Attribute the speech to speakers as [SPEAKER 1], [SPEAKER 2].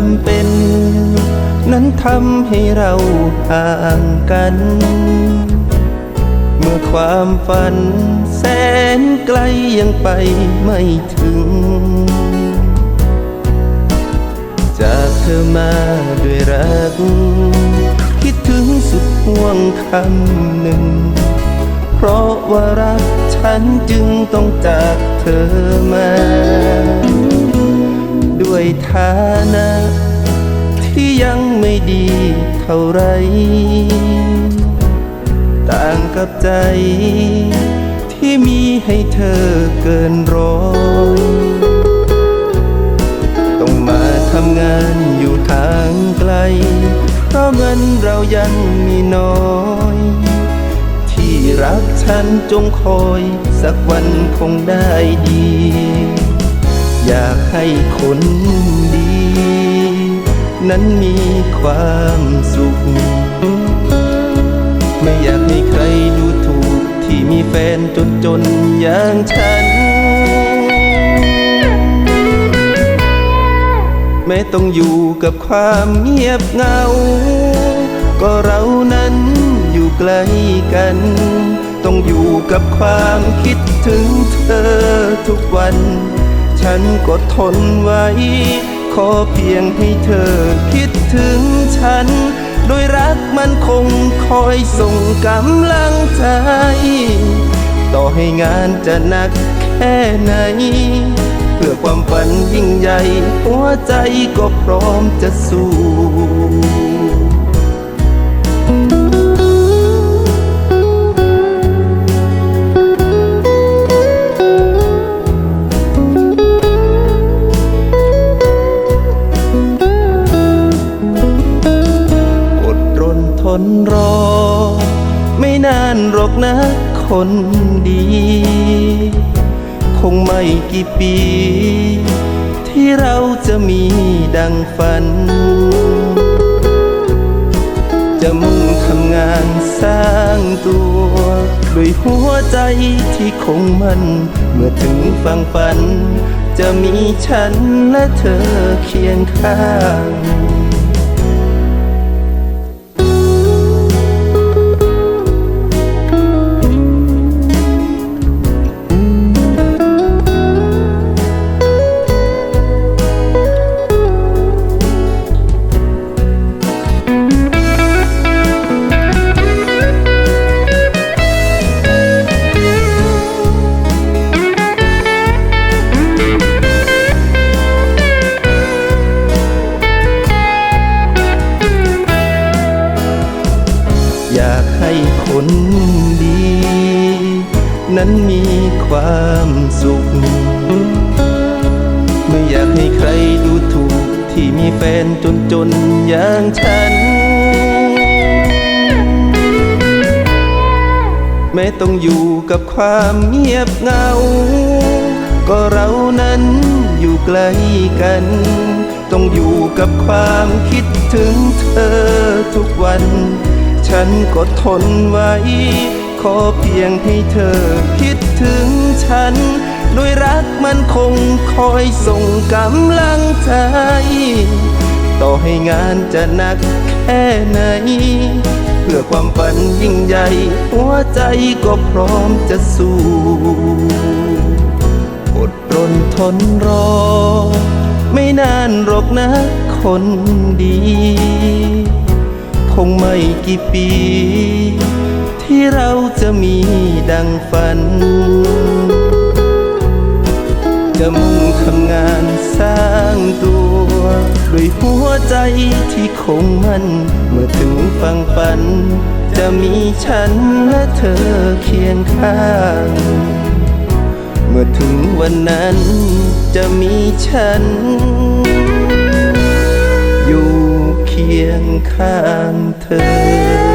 [SPEAKER 1] ำเป็น นั้นทำให้เราห่างกัน เมื่อความฝันแสนไกลยังไปไม่ถึง จากเธอมาด้วยรัก คิดถึงสุดห่วงคำหนึ่ง เพราะว่ารักฉันจึงต้องจากเธอมา ด้วยฐานะ ที่ยังไม่ดีเท่าไร ต่างกับใจ ที่มีให้เธอเกินร้อยต้องมาทำงานอยู่ทางไกล เพราะเงินเรายังมีน้อยที่รักฉันจงคอย สักวันคงได้ดี อยากให้คนดี นั้นมีความสุข ไม่อยากให้ใครดูถูกที่มีแฟนจนจนอย่างฉัน แม้ต้องอยู่กับความเงียบเหงา ก็เรานั้นอยู่ใกล้กันต้องอยู่กับความคิดถึงเธอทุกวัน ฉันก็ทนไว้ ขอเพียงให้เธอคิดถึงฉัน โดยรักมันคงคอยส่งกำลังใจ ต่อให้งานจะหนักแค่ไหน เพื่อความฝันยิ่งใหญ่ หัวใจก็พร้อมจะสู้ นทนรอ ไม่นานหรอกนะคนดี คงไม่กี่ปี ที่เราจะมีดังฝัน จะมุ่งทำงานสร้างตัว ด้วยหัวใจที่คงมัน เมื่อถึงฝั่งฝัน จะมีฉันและเธอเคียงข้าง คนดี นั้นมีความสุข ไม่อยากให้ใครดูถูกที่มีแฟนจนจนอย่างฉัน แม้ต้องอยู่กับความเงียบเหงา ก็เรานั้นอยู่ใกล้กัน ต้องอยู่กับความคิดถึงเธอทุกวัน ฉันก็ทนไว้ ขอเพียงให้เธอคิดถึงฉันโดยรักมันคงคอยส่งกำลังใจ ต่อให้งานจะหนักแค่ไหน เพื่อความฝันยิ่งใหญ่ หัวใจก็พร้อมจะสู้อดรนทนรอ ไม่นานหรอกนะคนดี งไม่กี่ปี ที่เราจะมีดังฝัน จะมุ่งทำงานสร้างตัว ด้วยหัวใจที่คงมันเมื่อถึงฝั่งฝัน จะมีฉันและเธอเคียงข้าง เมื่อถึงวันนั้นจะมีฉัน อยู่ คียงข้างเธอ